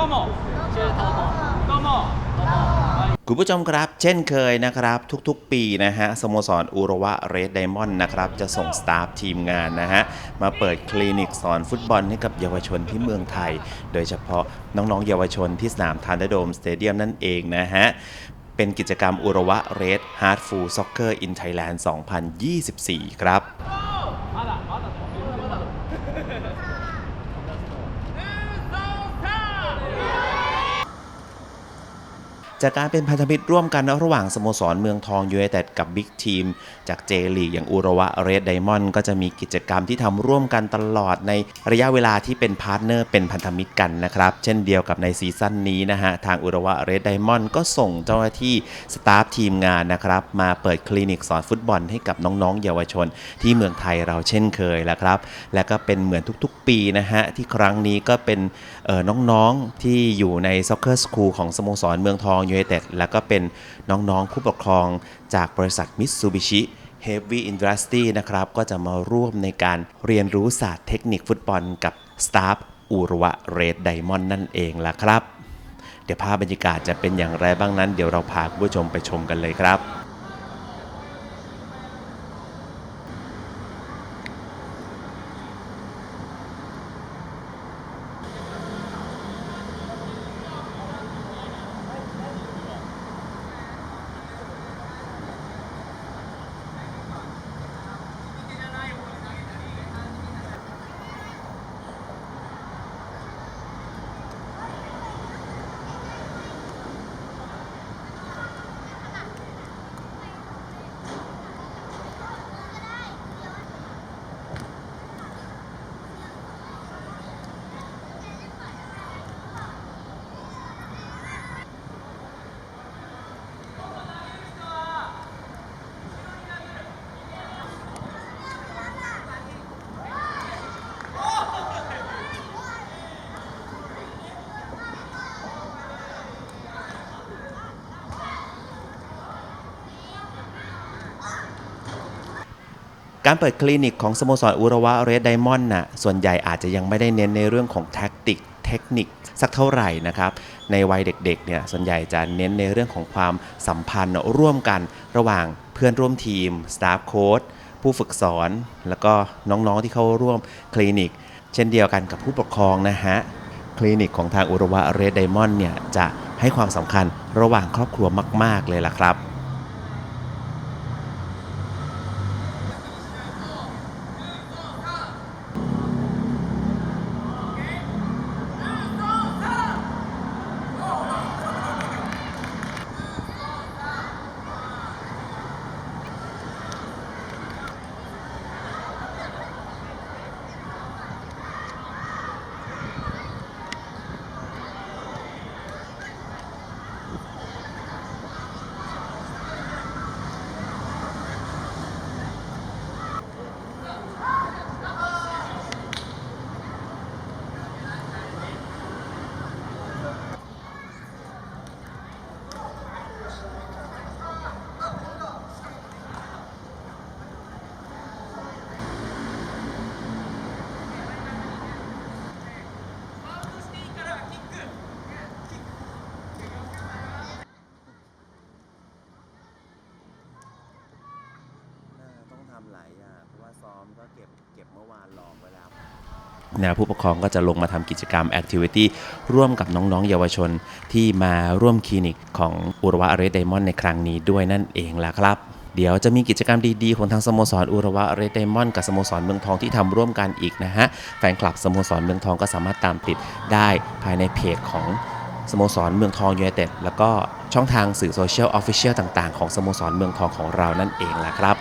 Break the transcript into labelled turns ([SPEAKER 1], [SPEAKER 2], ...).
[SPEAKER 1] どうもชื่อโทโมどうもどうも
[SPEAKER 2] คุณผู้ชมครับ เช่นเคยนะครับ ทุกๆ ปีนะฮะสโมสรอุรวะเรดไดมอนด์นะครับ จะส่งสตาฟทีมงานนะฮะ มาเปิดคลินิกสอนฟุตบอลให้กับเยาวชนที่เมืองไทย โดยเฉพาะน้องๆ เยาวชนที่สนามทันเดโดมสเตเดียมนั่นเองนะฮะ เป็นกิจกรรมอุรวะเรดฮาร์ดฟูลซ็อกเกอร์อินไทยแลนด์ 2024 ครับ จากการเป็นพันธมิตรร่วมกันระหว่างสโมสรเมืองทองยูไนเต็ดกับบิ๊กทีม จากเจลีกอย่างอุระวะเรดไดมอนด์ก็จะมีกิจกรรมที่ทำร่วมกันตลอดในระยะเวลาที่เป็นพาร์ทเนอร์เป็นพันธมิตรกันนะครับ เช่นเดียวกับในซีซั่นนี้นะฮะ ทางอุระวะเรดไดมอนด์ก็ส่งเจ้าหน้าที่สตาฟทีมงานนะครับ มาเปิดคลินิกสอนฟุตบอลให้กับน้องๆ เยาวชน ที่เมืองไทยเราเช่นเคยแล้วครับ และก็เป็นเหมือนทุกๆ ปีนะฮะที่ครั้งนี้ก็เป็นน้องๆที่อยู่ในซ็อกเกอร์สคูลของสโมสรเมืองทองยูไนเต็ดแล้วก็เป็นน้องๆผู้ปกครองจากบริษัทมิตซูบิชิ Heavy Industry นะครับ ก็จะมาร่วมในการเรียนรู้ศาสตร์เทคนิคฟุตบอลกับสตาฟอูรวะเรดไดมอนด์นั่นเองล่ะครับ เดี๋ยวภาพบรรยากาศจะเป็นอย่างไรบ้างนั้น เดี๋ยวเราพาคุณผู้ชมไปชมกันเลยครับ การเปิดคลินิกของสโมสรอุระวะเรดไดมอนด์น่ะส่วนใหญ่อาจจะยังไม่ได้เน้นในเรื่องของแท็กติกเทคนิคสักเท่าไหร่นะครับในวัยเด็กๆเนี่ยส่วนใหญ่จะเน้นในเรื่องของความสัมพันธ์ร่วมกันระหว่างเพื่อนร่วมทีมสตาฟโค้ชผู้ฝึกสอน แล้วก็น้องๆที่เข้าร่วมคลินิก เช่นเดียวกันกับผู้ปกครองนะฮะคลินิกของทางอุระวะเรดไดมอนด์เนี่ยจะให้ความสำคัญระหว่างครอบครัวมาก ๆ เลยล่ะครับ ต้องทำหลายอย่างเพราะว่าซ้ อมก็เก็บเก็บเมื่อวานลองไว้แล้วนะผู้ปกครองก็จะลงมาทำกิจกรรมแอคทิวิตี้ร่วมกับน้องๆ เยาวชนที่มาร่วมคลินิกของอุรวะเรดไดมอนด์ในครั้งนี้ด้วยนั่นเองล่ะครับ เดี๋ยวจะมีกิจกรรมดีๆ ของทางสโมสรอุรวะเรดไดมอนด์กับสโมสรเมืองทองที่ทำร่วมกันอีกนะฮะ แฟนคลับสโมสรเมืองทองก็สามารถตามติดได้ภายในเพจของสโมสรเมืองทองยูไนเต็ดแล้วก็ช่องทางสื่อโซเชียลออฟฟิเชียลต่างๆ ของสโมสรเมืองทองของเรานั่นเองล่ะครับ